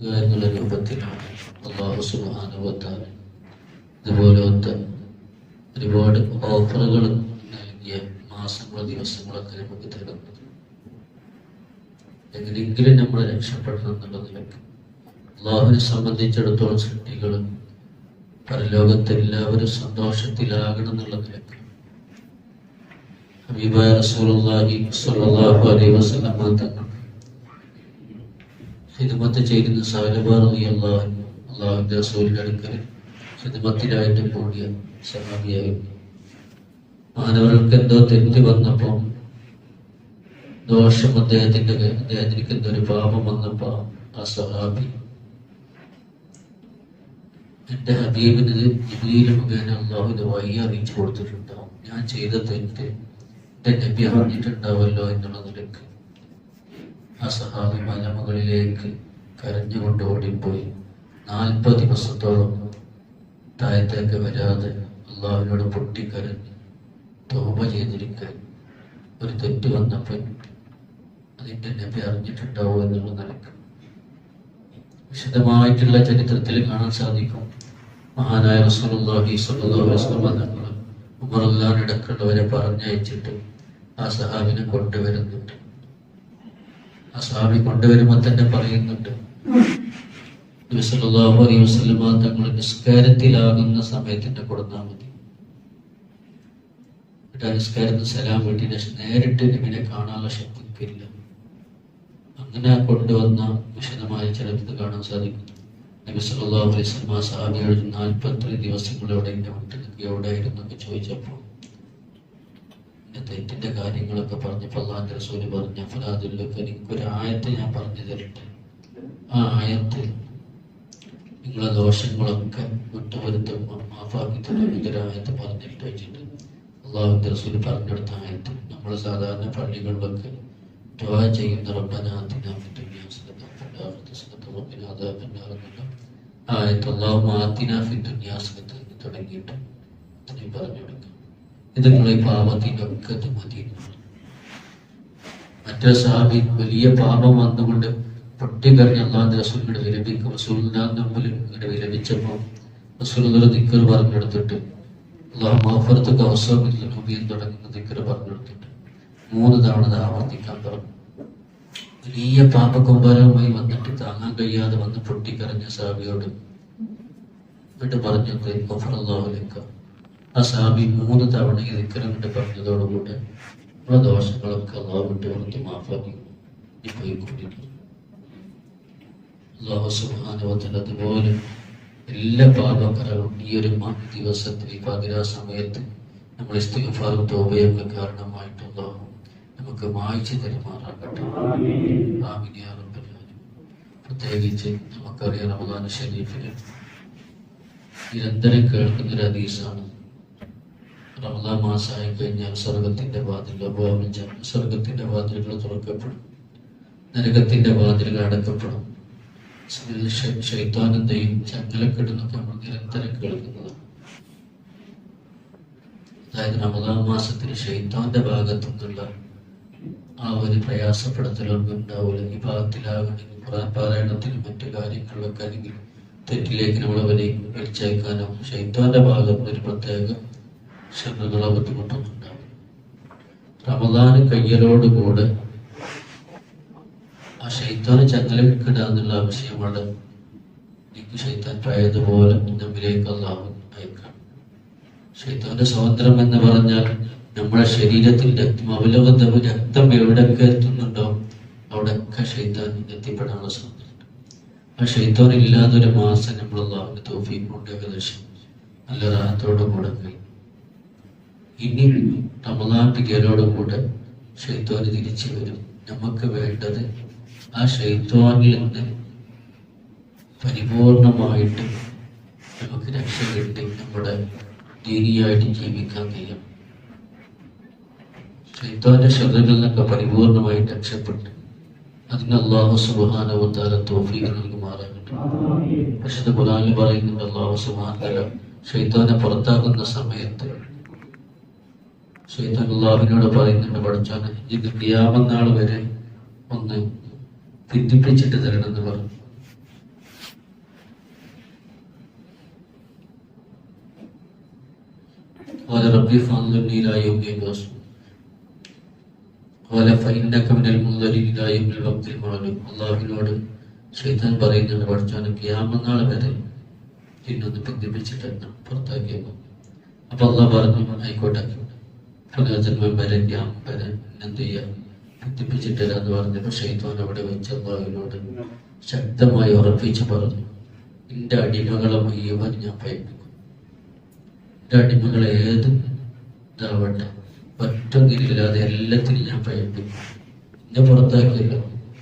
എന്നുള്ള രൂപത്തിലാണ് അള്ളാഹു സുബാനുവത്താൽ ഇതുപോലത്തെ ഒരുപാട് ഓഫറുകൾ നൽകിയ മാസങ്ങളോ ദിവസങ്ങളൊക്കെ നമുക്ക് തരുന്നത് എങ്ങനെയെങ്കിലും നമ്മൾ രക്ഷപ്പെടണം എന്നുള്ള നിലയ്ക്ക് അള്ളാഹുവിനെ സംബന്ധിച്ചിടത്തോളം സൃഷ്ടികൾ പരലോകത്തെ എല്ലാവരും സന്തോഷത്തിലാകണം എന്നുള്ള നിലയ്ക്ക് ഹബീബായ റസൂലുള്ളാഹി സ്വല്ലല്ലാഹു അലൈഹി വസല്ലം തങ്ങൾ ഹിദ്മത്ത് ചെയ്യുന്ന സഹലബാർ അള്ളാഹു അള്ളാഹുവിന്റെ റസൂലിന്റെ അടുക്കൽ ഹിദ്മത്തിലായിട്ട് കൂടിയ സഹാബിയായിരുന്നു മാനവർക്ക് എന്തോ തെറ്റി വന്നപ്പോ ദോഷം അദ്ദേഹത്തിന്റെ അദ്ദേഹത്തിന് എന്തോ ഒരു പാപം വന്നപ്പോ ആ സഹാബി എന്റെ ഹബീബിന് ജിബിയിൽ മുഖേന അള്ളാഹുവിന്റെ വഴി അറിയിച്ചു കൊടുത്തിട്ടുണ്ടാവും. ഞാൻ ചെയ്ത തെറ്റ് എന്റെ നബി അറിഞ്ഞിട്ടുണ്ടാവല്ലോ എന്നുള്ള നിലയ്ക്ക്. ആ സഹാബി മലമുകളിലേക്ക് കരഞ്ഞുകൊണ്ട് ഓടിപ്പോയി. നാൽപ്പത് ദിവസത്തോളം താഴത്തേക്ക് വരാതെ അള്ളാഹുവിനോട് പൊട്ടിക്കരഞ്ഞ് തോപ ചെയ്തിരിക്കാൻ ഒരു തെറ്റ് വന്നപ്പോൾ അതിന്റെ നബി അറിഞ്ഞിട്ടുണ്ടാവോ എന്നുള്ള നിലയ്ക്ക്. വിശദമായിട്ടുള്ള ചരിത്രത്തിൽ കാണാൻ സാധിക്കും. മഹാനായ റസൂലുള്ളാഹി സ്വല്ലല്ലാഹു അലൈഹി വസല്ലം അള്ളാഹിനടക്കുള്ളവരെ പറഞ്ഞയച്ചിട്ട് ആ സഹാബിനെ കൊണ്ടുവരുന്നുണ്ട്. ആ സഹാബി കൊണ്ടുവരുമ്പോൾ തന്നെ പറയുന്നുണ്ട്. തങ്ങൾ നിസ്കാരത്തിലാകുന്ന സമയത്തിന്റെ കൊടുത്താൽ മതി. എന്നിട്ട് നിസ്കാരത്തിന് സലാം വീട്ടിന് നേരിട്ട് നബിനെ കാണാനുള്ള ശക്തിക്കില്ല. അങ്ങനെ കൊണ്ടുവന്ന വിശദമായ ചരിത്രത്തിൽ കാണാൻ സാധിക്കും. നബി സല്ലല്ലാഹു അലൈഹി നാൽപ്പത്തി ദിവസങ്ങളോടെ എന്റെ വീട്ടിൽ എവിടെയായിരുന്നു എന്നൊക്കെ ചോദിച്ചപ്പോൾ എന്റെ കാര്യങ്ങളൊക്കെ പറഞ്ഞപ്പോൾ അള്ളാഹിന്റെ റസൂൽ പറഞ്ഞ ഫലാദുല്ലൊക്കെ എനിക്കൊരു ആയത്ത് ഞാൻ പറഞ്ഞു തരട്ടെ. ആ ആയത്ത് നിങ്ങളെ ദോഷങ്ങളൊക്കെ വിട്ടുപരുത്തും മാഫാക്കി തരും ഇതൊരു ആയത്ത് പറഞ്ഞിട്ട് വെച്ചിട്ട് അള്ളാഹുന്റെ റസൂൽ പറഞ്ഞെടുത്ത ആയത്ത് നമ്മൾ സാധാരണ പള്ളികളിലൊക്കെ ദ്വാ ചെയ്യുന്ന എന്ന് തുടങ്ങിയിട്ട് അത്രയും പറഞ്ഞു കൊടുക്കുക ഇത് നിങ്ങളെ പാപത്തിനൊക്കെ ഇത് മതി മറ്റൊരു സാഹബി വലിയ പാപം വന്നുകൊണ്ട് പൊട്ടിക്കറിഞ്ഞ അള്ളാഹു റസൂലിനോട് വിലപിക്കും റസൂലിന്റെ മുമ്പിൽ ഇങ്ങനെ വിലപിച്ചപ്പോൾ റസൂലിനോട് നിക്കർ പറഞ്ഞെടുത്തിട്ട് അള്ളാഹു മാഫറത്തൊക്കെ അവസരമില്ല നബിയിൽ തുടങ്ങുന്ന നിക്കർ പറഞ്ഞെടുത്തിട്ട് മൂന്ന് തവണ ആവർത്തിക്കാൻ പറഞ്ഞു. വലിയ പാപകുംഭാരവുമായി വന്നിട്ട് താങ്ങാൻ കഴിയാതെ വന്ന് പൊട്ടിക്കരഞ്ഞ സാബിയോട് എന്നിട്ട് പറഞ്ഞു ഗഫറല്ലാഹുലേക്ക് ആ സാബി മൂന്ന് തവണ കൊണ്ട് പറഞ്ഞതോടുകൂടെ ഉള്ള ദോഷങ്ങളൊക്കെ അള്ളാഹു വിട്ട് പുറത്ത് മാഫാക്കി ഈ പോയിക്കൊണ്ടിരിക്കുന്നു അള്ളാഹു സുബാനുവത്തിൽ അതുപോലെ എല്ലാ പാപകരവും ഈ ഒരു ദിവസത്തിൽ ഈ പതിരാ സമയത്ത് നമ്മൾ ഇസ്തിഗഫാറും തോബയൊക്കെ കാരണമായിട്ടുള്ള നമുക്ക് മായ്ച്ചു തരുമാറാകട്ടെ. പ്രത്യേകിച്ച് നമുക്കറിയാം റമദാൻ ഷരീഫിൽ നിരന്തരം കേൾക്കുന്ന ഒരു റമദാൻ മാസമായി കഴിഞ്ഞാൽ സ്വർഗത്തിന്റെ വാതിൽ അബോധം സ്വർഗത്തിന്റെ വാതിലുകൾ തുറക്കപ്പെടും. നരകത്തിന്റെ വാതിലുകൾ അടക്കപ്പെടും. ശൈത്വാനന്ദയും ചങ്ങലക്കെടുന്നൊക്കെ നമ്മൾ നിരന്തരം കേൾക്കുന്നതാണ്. അതായത് റമദാൻ മാസത്തിൽ ഷെയ്ത്താന്റെ ഭാഗത്തു നിന്നുള്ള ആ ഒരു പ്രയാസപ്പെടുത്തലൊന്നും ഉണ്ടാവില്ല ഈ ഭാഗത്തിലാകണമെങ്കിൽ ഖുർആൻ പാരായണത്തിനും മറ്റു കാര്യങ്ങളിലൊക്കെ അല്ലെങ്കിൽ തെറ്റിലേക്ക് നമ്മൾ അവരെ വലിച്ചയക്കാനോ ഷെയ്ത്താന്റെ ഭാഗത്ത് ഒരു പ്രത്യേക ശ്രദ്ധകളോ ബുദ്ധിമുട്ടൊന്നും ഉണ്ടാവും റമദാന് കയ്യലോടുകൂടെ ആ ഷെയ്ത്താന് ചങ്ങലക്കിടുക എന്നുള്ള ആവശ്യമാണ്. എനിക്ക് ഷെയ്ത്താൻ പ്രായതുപോലെ നമ്മിലേക്ക് അള്ളാഹു അയക്കാം. ഷെയ്ത്താന്റെ സ്വാതന്ത്ര്യം എന്ന് പറഞ്ഞാൽ നമ്മുടെ ശരീരത്തിൽ രക്തം അവലോകതം രക്തം എവിടെയൊക്കെ എത്തുന്നുണ്ടോ അവിടെയൊക്കെ ഷെയ്ത്താൻ എത്തിപ്പെടാനുള്ള സ്വാതന്ത്ര്യം. ആ ഷെയ്ത്താൻ ഇല്ലാതൊരു മാസം നമ്മൾ തോഫീം കൊണ്ട് ഏകദേശം നല്ല റാഹത്തോടു കൂടെ കഴിഞ്ഞു ഇനി റമദാൻ കൂടെ ഷെയ്ത്താന് തിരിച്ചു വരും. നമുക്ക് വേണ്ടത് ആ ഷെയ്ത്തോനിൽ നിന്ന് പരിപൂർണമായിട്ട് നമുക്ക് രക്ഷ കിട്ടി നമ്മുടെ ദീനിയായിട്ട് ജീവിക്കാൻ കഴിയും. ഷെയ്ത്തോന്റെ ശ്രദ്ധയിൽ നിന്നൊക്കെ പരിപൂർണമായിട്ട് രക്ഷപ്പെട്ട് അതിന് അള്ളാഹു സുബാനവത്താല തോഫീക്ക് നൽകുമാറാകട്ടെ. പക്ഷേ ഖുറാനിൽ പറയുന്നുണ്ട് അള്ളാഹു സുബാനല ഷെയ്ത്തോനെ പുറത്താക്കുന്ന സമയത്ത് ഷെയ്ത്താൻ പറയുന്നുണ്ട് പഠിച്ചാൽ ഇത് ക്രിയാമനാൾ വരെ ഒന്ന് തെറ്റിപ്പിച്ചിട്ട് തരണമെന്ന് പറഞ്ഞു. قال ربي പറയുന്നുണ്ട് പഠിച്ചാണ് ക്യാമനാൾ വരെ ഇന്നൊന്ന് പിന്തിപ്പിച്ചിട്ട് പുറത്താക്കിയത് അപ്പൊ അള്ളാഹ് പറഞ്ഞു ആയിക്കോട്ടെ പുനർജന്മം വരെ ക്യാമം വരെ എന്ത് ചെയ്യാം എന്ന് പറഞ്ഞപ്പോൾ അവിടെ വെച്ച് അള്ളാഹുവിനോട് ശക്തമായി ഉറപ്പിച്ചു പറഞ്ഞു എന്റെ അടിമകളെ ഞാൻ പയപ്പിക്കും എന്റെ അടിമകളെ ഏതും ഇതാവട്ടെ ഒറ്റൊന്നില്ലാതെ എല്ലാത്തിനും ഞാൻ പയപ്പിക്കും എന്നെ പുറത്താക്കിയല്ലോ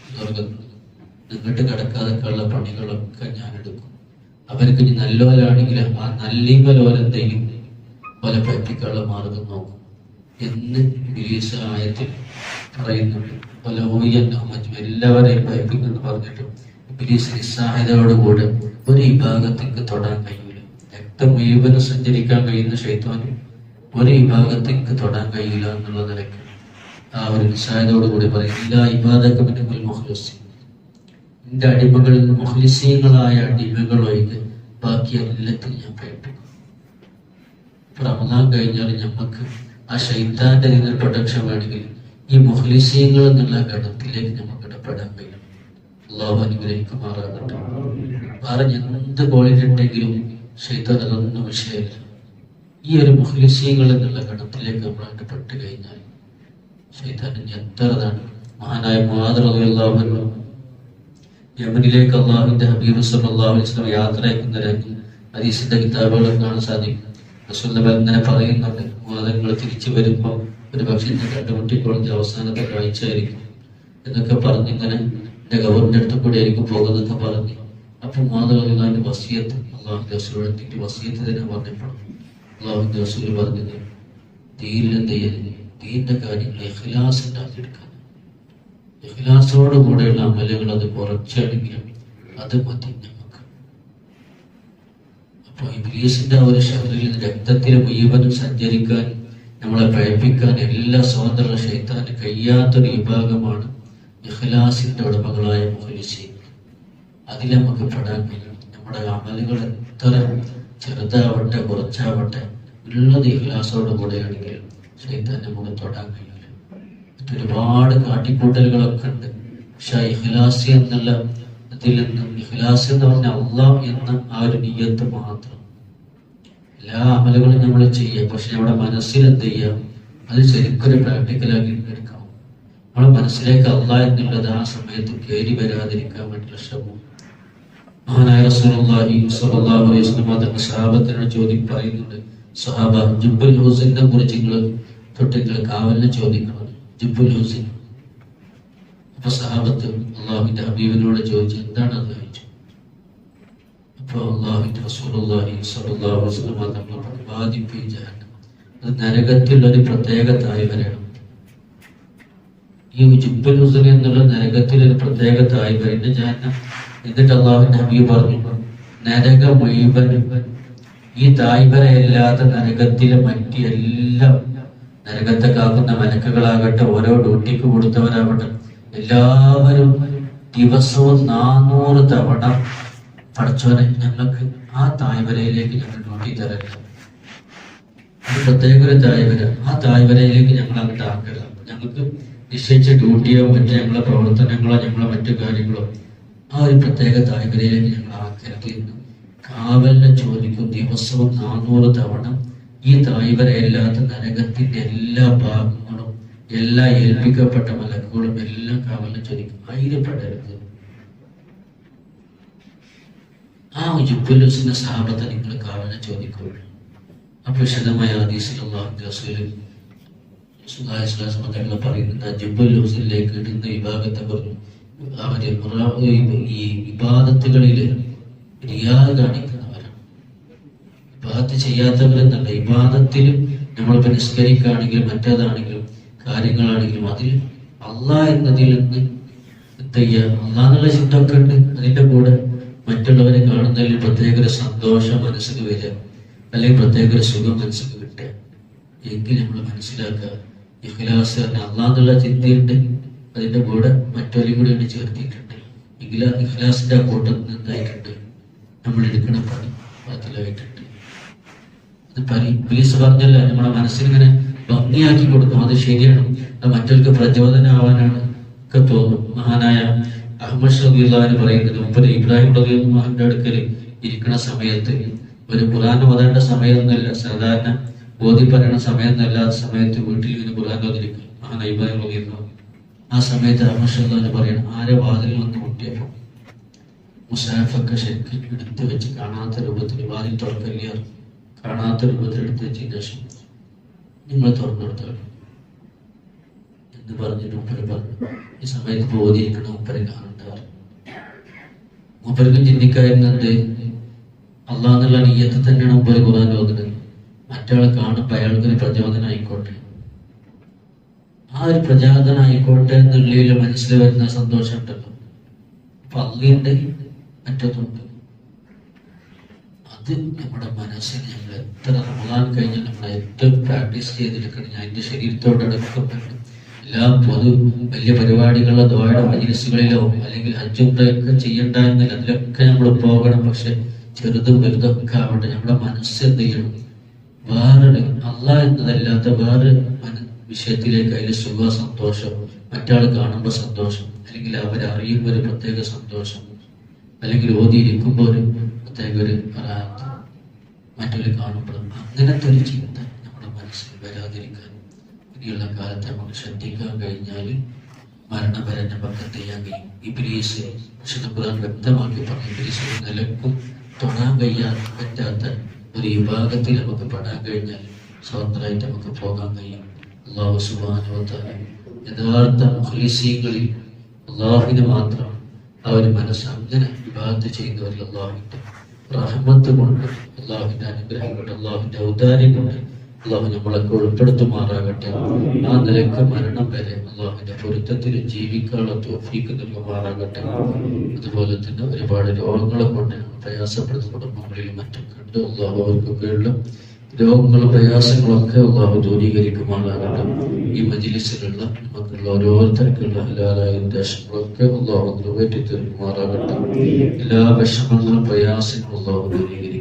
സ്വർഗത്തിൽ നിങ്ങോട്ട് കിടക്കാതൊക്കെയുള്ള പണികളൊക്കെ ഞാൻ എടുക്കും. അവർക്ക് ഇനി നല്ലോലാണെങ്കിൽ ആ നല്ലീമലോലെന്തെയും പോലെ പറ്റിക്കാനുള്ള മാർഗം നോക്കും. എന്ന് ആയത്തിൽ പറയുന്നുണ്ട്. എല്ലാവരെയും ഭയപ്പിക്കുന്നു പറഞ്ഞിട്ട് ബിലീസ് നിസ്സഹായതയോടുകൂടെ ഒരു വിഭാഗത്തേക്ക് തൊടാൻ കഴിയില്ല രക്തം മുഴുവനും സഞ്ചരിക്കാൻ കഴിയുന്ന ശൈത്വാന് ഒരു വിഭാഗത്തേക്ക് തൊടാൻ കഴിയില്ല എന്നുള്ള നിലയ്ക്ക് ആ ഒരു നിസ്സഹായതയോടുകൂടി പറയും എല്ലാ ഇബാദക്കമിന്റെ എന്റെ അടിമകളിൽ നിന്ന് മുഖ്ലിസീങ്ങളായ അടിമകൾ ബാക്കി എല്ലാത്തിനും ഞാൻ പേട്ടു റമദാൻ കഴിഞ്ഞാൽ ഞമ്മക്ക് ആ ഷൈത്താന്റെ നിങ്ങൾ പ്രൊട്ടക്ഷൻ വേണമെങ്കിൽ ഈ മുഖ്ലിസീങ്ങൾ എന്നുള്ള ഗണത്തിലേക്ക് നമുക്ക് ഇടപെടാൻ കഴിയും. അള്ളാഹു അനുഗ്രഹിക്കുമാറാകട്ടെ. പറഞ്ഞ എന്ത് ഉണ്ടെങ്കിലും ഷൈത്താൻ അതൊന്നും വിഷയമില്ല. ഈ ഒരു മുഖ്ലിസീങ്ങൾ എന്നുള്ള ഗണത്തിലേക്ക് നമ്മൾ ഇടപെട്ട് കഴിഞ്ഞാൽ ഷൈത്താൻ എത്രതാണ് മഹാനായ മാതൃകയുള്ള യമനിലേക്ക് അള്ളാഹുവിന്റെ ഹബീബ് വസല്ലം യാത്ര അയക്കുന്ന രംഗം ഹദീസിന്റെ കിതാബുകളിൽ കാണാൻ സാധിക്കും. റസൂലുള്ളാഹി ഇങ്ങനെ പറയുന്നുണ്ട്. വാദങ്ങൾ തിരിച്ചു വരുമ്പോൾ ഒരു പക്ഷേ ഞാൻ കണ്ടുമുട്ടിക്കൊള്ളുന്ന അവസാനത്തെ കാഴ്ചയായിരിക്കും. എന്നൊക്കെ പറഞ്ഞ് ഇങ്ങനെ എന്റെ ഗവർണറിന്റെ അടുത്ത് കൂടെ ആയിരിക്കും പോകുന്നതൊക്കെ പറഞ്ഞ്. അപ്പൊ മാതാവിന്റെ വസീയത്ത് അള്ളാഹുന്റെ റസൂലിനെ എത്തിയിട്ട് വസിയത്ത് തന്നെ പറഞ്ഞപ്പോൾ അള്ളാഹുന്റെ റസൂൽ പറഞ്ഞത് ദീനിൽ എന്ത് ചെയ്യരുത്? ദീന്റെ കാര്യങ്ങൾ ഇഖ്ലാസ് ഉണ്ടാക്കിയെടുക്കാൻ ഇഖ്ലാസോടുകൂടെയുള്ള അമലുകൾ അത് കുറച്ചടങ്ങിയ അത് മതി. ആ ഒരു ശബ്ദത്തിൽ രക്തത്തിൽ മുഴുവനും സഞ്ചരിക്കാൻ നമ്മളെ പഴപ്പിക്കാൻ എല്ലാ സ്വതന്ത്ര ഷെയ്ത്താന് കഴിയാത്തൊരു വിഭാഗമാണ് ഇഖ്ലാസിന്റെ ഉടമകളായ മുഖലിസീൻ അതിൽ നമുക്ക് പെടാൻ കഴിയും. നമ്മുടെ അമലുകൾ എത്ര ചെറുതാവട്ടെ കുറച്ചാവട്ടെ ഉള്ളത് ഇഖ്ലാസോട് കൂടെയാണെങ്കിൽ ഷെയ്ത്താൻ നമുക്ക് തൊടാൻ കഴിയില്ല. ഒരുപാട് കാട്ടിക്കൂട്ടലുകളൊക്കെ ഉണ്ട്. പക്ഷെ ഇഖ്ലാസി എന്നുള്ള ഇതിൽ നിന്നും ഇഖ്ലാസ് എന്ന് പറഞ്ഞ അള്ളാഹ് എന്ന ആ ഒരു നീയത്ത് മാത്രം. എല്ലാ അമലുകളും നമ്മൾ ചെയ്യാം. പക്ഷെ നമ്മുടെ മനസ്സിൽ എന്ത് ചെയ്യാം? അത് ശരിക്കൊരു പ്രാക്ടിക്കലാക്കി എടുക്കാം. നമ്മുടെ മനസ്സിലേക്ക് അള്ളാഹ് എന്നുള്ളത് ആ സമയത്ത് കയറി വരാതിരിക്കാൻ വേണ്ടിയുള്ള ശ്രമം. മഹാനായ റസൂലുള്ളാഹി സ്വല്ലല്ലാഹു അലൈഹി വസല്ലം തന്റെ സഹാബത്തിനോട് ചോദ്യം പറയുന്നുണ്ട് സഹാബ ജുബുൽ ഹുസൈനെ കുറിച്ച് നിങ്ങൾ തൊട്ട് നിങ്ങൾ കാവലിനെ ചോദിക്കണം. ജുബുൽ ഹുസൈൻ അപ്പൊ സഹാബത്ത് അള്ളാഹുവിന്റെ ഹബീബിനോട് ചോദിച്ചു എന്താണ് അത് ചോദിച്ചു? അപ്പൊ അള്ളാഹുവിന്റെ റസൂലുള്ളാഹി അത് നരകത്തിൽ ഒരു പ്രത്യേക തായ്വരയാണ് ഈ ജുബൽ ഹുസൈൻ എന്നുള്ള നരകത്തിൽ ഒരു പ്രത്യേക തായ്വരന്റെ ജഹന്നം. എന്നിട്ട് അള്ളാഹുവിന്റെ ഹബീബ് പറഞ്ഞു നരക മുഴുവൻ ഈ തായ്വരയില്ലാത്ത നരകത്തിലെ മറ്റ് എല്ലാം നരകത്തെ കാക്കുന്ന മലക്കുകളാകട്ടെ ഓരോ ഡ്യൂട്ടിക്ക് കൊടുത്തവരാകട്ടെ എല്ലാവരും ദിവസവും നാനൂറ് തവണ പഠിച്ചവനെ ഞങ്ങൾക്ക് ആ തായ്വരയിലേക്ക് ഞങ്ങൾ ഡ്യൂട്ടി തരരുത്. പ്രത്യേക ഒരു തായ്വര. ആ തായ്വരയിലേക്ക് ഞങ്ങൾ അങ്ങോട്ട് ആക്കരുത് ഞങ്ങൾക്ക് നിശ്ചയിച്ച ഡ്യൂട്ടിയോ മറ്റു ഞങ്ങളെ പ്രവർത്തനങ്ങളോ ഞങ്ങളെ മറ്റു കാര്യങ്ങളോ ആ ഒരു പ്രത്യേക തായ്വരയിലേക്ക് ഞങ്ങൾ ആക്കരുത് എന്ന് കാവലിനെ ചോദിക്കും. ദിവസവും നാനൂറ് തവണ ഈ തായ്വരയല്ലാത്ത നരകത്തിന്റെ എല്ലാ ഭാഗങ്ങളും എല്ലാ ഏൽപ്പിക്കപ്പെട്ട മലക്കുകളും എല്ലാം കാവലും ചോദിക്കും ആയിരപ്പെടരുത്. ആ ജുബുലുസിന്റെ സഹാബത്തെ നിങ്ങൾ കാവലും ചോദിക്കുള്ളൂ അപ്പൊ വിശദമായ ഹദീസിലുള്ള പറയുന്നുണ്ട് ജുബുൽ ഹുസിലേക്ക് ഇടുന്ന വിഭാഗത്തെ പറഞ്ഞു അവർ ഈ വിവാദത്തുകളിൽ റിയാദ് കാണിക്കുന്നവരാണ്. വിവാദത്ത് ചെയ്യാത്തവരെന്നല്ല വിവാദത്തിലും നമ്മളിപ്പോ നിസ്കരിക്കുകയാണെങ്കിലും മറ്റേതാണെങ്കിലും കാര്യങ്ങളാണെങ്കിലും അതിൽ അല്ല എന്നതിൽ നിന്ന് അല്ലാന്നുള്ള ചെയ്യുക അള്ളാഹ് എന്നുള്ള ചിന്ത ഒക്കെ ഉണ്ട് കൂടെ മറ്റുള്ളവരെ കാണുന്നതിൽ പ്രത്യേക ഒരു സന്തോഷം മനസ്സിന് വരിക. അല്ലെങ്കിൽ പ്രത്യേക ഒരു സുഖം മനസ്സിന് കിട്ടുക. എങ്കിൽ നമ്മൾ മനസ്സിലാക്കുക. ഇഖ്ലാസ് എന്നുള്ള ചിന്തയുണ്ട്. അതിന്റെ കൂടെ മറ്റൊരു കൂടി ഉണ്ട് ചേർത്തിയിട്ടുണ്ട്. എങ്കിൽ ആ ഇഖ്ലാസിന്റെ ആ കൂട്ടത്തിൽ നിന്നായിട്ടുണ്ട് നമ്മൾ എടുക്കുന്ന പണി അതിലായിട്ടുണ്ട് ഇംഗ്ലീഷ് പറഞ്ഞല്ല നമ്മളെ ഭംഗിയാക്കി കൊടുക്കും. അത് ശരിയാണ്. അത് മറ്റൊരു പ്രചോദനമാവാനാണ് ഒക്കെ തോന്നും. മഹാനായ അഹമ്മദ് ഷബീർദാന് പറയുന്നത് മുമ്പ് ഇബ്രാഹിം റബിയുടെ അടുക്കൽ ഇരിക്കുന്ന സമയത്ത് ഒരു ഖുർആൻ ഓതേണ്ട സമയമൊന്നുമില്ല. സാധാരണ ഓതി പറയുന്ന സമയമൊന്നുമല്ലാത്ത സമയത്ത് വീട്ടിൽ ഇങ്ങനെ ഖുർആൻ ഓതിരിക്കും മഹാനായ ഇബ്രാഹിം റബിയുള്ള ആ സമയത്ത് അഹമ്മദ് ഷബ്ദാന് പറയണം ആരെ വാതിൽ വന്ന് മുട്ടിയപ്പോൾ മുസാഫൊക്കെ ശരിക്കും എടുത്തു വെച്ച് കാണാത്ത രൂപത്തിൽ വാതിൽ തുറക്കല്ല കാണാത്ത രൂപത്തിൽ എടുത്തു വെച്ചതിന് ശേഷം നിങ്ങൾ കൊടുത്തു എന്ന് പറഞ്ഞിട്ട് ഉപ്പര പറഞ്ഞു ഈ സമയത്ത് ബോധിയിരിക്കണം മൂപ്പരെ കാണണ്ടാറ് ഉപ്പരക്ക് ചിന്തിക്കായിരുന്നത് അള്ളാന്നുള്ള നീയത്ത് തന്നെയാണ് ഉപ്പര കുറാൻ ഓതുന്നത്. മറ്റാളെ കാണുമ്പോൾ അയാൾക്ക് ഒരു പ്രചോദനായിക്കോട്ടെ. ആ ഒരു പ്രചോദനായിക്കോട്ടെ എന്നുള്ളിൽ മനസ്സിൽ വരുന്ന സന്തോഷം ഉണ്ടല്ലോ അപ്പൊ അള്ളിയുണ്ട് മറ്റതുണ്ട് അത് നമ്മുടെ മനസ്സിൽ നമ്മൾ എത്ര റമദാൻ കഴിഞ്ഞാൽ നമ്മൾ ഏറ്റവും പ്രാക്ടീസ് ചെയ്തെടുക്കണം. ഞാൻ എന്റെ ശരീരത്തോടടുക്കുന്നുണ്ട് എല്ലാ പൊതു വലിയ പരിപാടികളിലോ ദ്വായുടെ മജിലിസുകളിലോ അല്ലെങ്കിൽ അഞ്ചുണ്ടൊക്കെ ചെയ്യണ്ട എന്നില്ല അതിലൊക്കെ നമ്മൾ പോകണം. പക്ഷെ ചെറുതും വലുതൊക്കെ ആവട്ടെ നമ്മുടെ മനസ്സ് എന്ത് ചെയ്യണം? വേറൊരു അല്ല എന്നതല്ലാത്ത വേറെ വിഷയത്തിലേക്ക് അതിൽ സുഖ സന്തോഷം മറ്റാൾ കാണുമ്പോൾ സന്തോഷം അല്ലെങ്കിൽ അവരറിയുമ്പോൾ ഒരു പ്രത്യേക സന്തോഷം അല്ലെങ്കിൽ ഓതിയിരിക്കുമ്പോൾ ഒരു പ്രത്യേക ഒരു റാഹത്ത് മറ്റൊരു കാണുമ്പോഴും അങ്ങനത്തെ ഒരു ചിന്ത നമ്മുടെ മനസ്സിൽ വരാതിരിക്കാൻ ഇനിയുള്ള കാലത്ത് നമുക്ക് ശ്രദ്ധിക്കാൻ കഴിഞ്ഞാൽ മരണപരന്റെ എന്ത് ചെയ്യാൻ കഴിയും. ഇബ്രീസ് വിശുദ്ധ ഖുർആൻ വ്യക്തമാക്കി പറഞ്ഞു. ഇബ്രീസ് നിലക്കും തൊടാൻ കഴിയാൻ പറ്റാത്ത ഒരു വിഭാഗത്തിൽ നമുക്ക് പെടാൻ കഴിഞ്ഞാൽ സ്വതന്ത്രമായിട്ട് നമുക്ക് പോകാൻ കഴിയും. അള്ളാഹു സുബാനോത്താൻ യഥാർത്ഥ മുഖലിസീങ്ങളിൽ അള്ളാഹുവിന് മാത്രം ആ ഒരു മനസ്സ് അങ്ങനെ വിഭാഗത്ത് ചെയ്യുന്നവരിൽ അള്ളാഹുവിന്റെ റഹ്മത്ത് കൊണ്ട് അള്ളാഹുവിന്റെ അനുഗ്രഹം കൊണ്ട് അള്ളാഹുവിന്റെ ഔദാര്യം കൊണ്ട് അള്ളാഹു നമ്മളൊക്കെ ഉൾപ്പെടുത്തുമാറാകട്ടെ. ആ നിലയ്ക്ക് മരണം വരെ അള്ളാഹുവിന്റെ പൊരുത്തത്തിൽ ജീവിക്കാനുള്ള തോഫീക്ക് നൽകുമാറാകട്ടെ. അതുപോലെ തന്നെ ഒരുപാട് രോഗങ്ങളെ കൊണ്ട് പ്രയാസപ്പെടുന്ന കുടുംബങ്ങളിലും മറ്റും കണ്ട് അള്ളാഹു അവർക്കൊക്കെയുള്ള രോഗങ്ങളും പ്രയാസങ്ങളൊക്കെ അള്ളാഹു ദൂരീകരിക്കുമാറാകട്ടെ ഈ മജിലിസിലുള്ള നമുക്കുള്ള ഓരോരുത്തർക്കുള്ള ഹലാലായ ഉദ്ദേശങ്ങളൊക്കെ അള്ളാഹു നിറവേറ്റി തീർക്കുമാറാകട്ടെ എല്ലാ വിഷമങ്ങളും പ്രയാസങ്ങളും അള്ളാഹു ദൂരീകരിക്കും.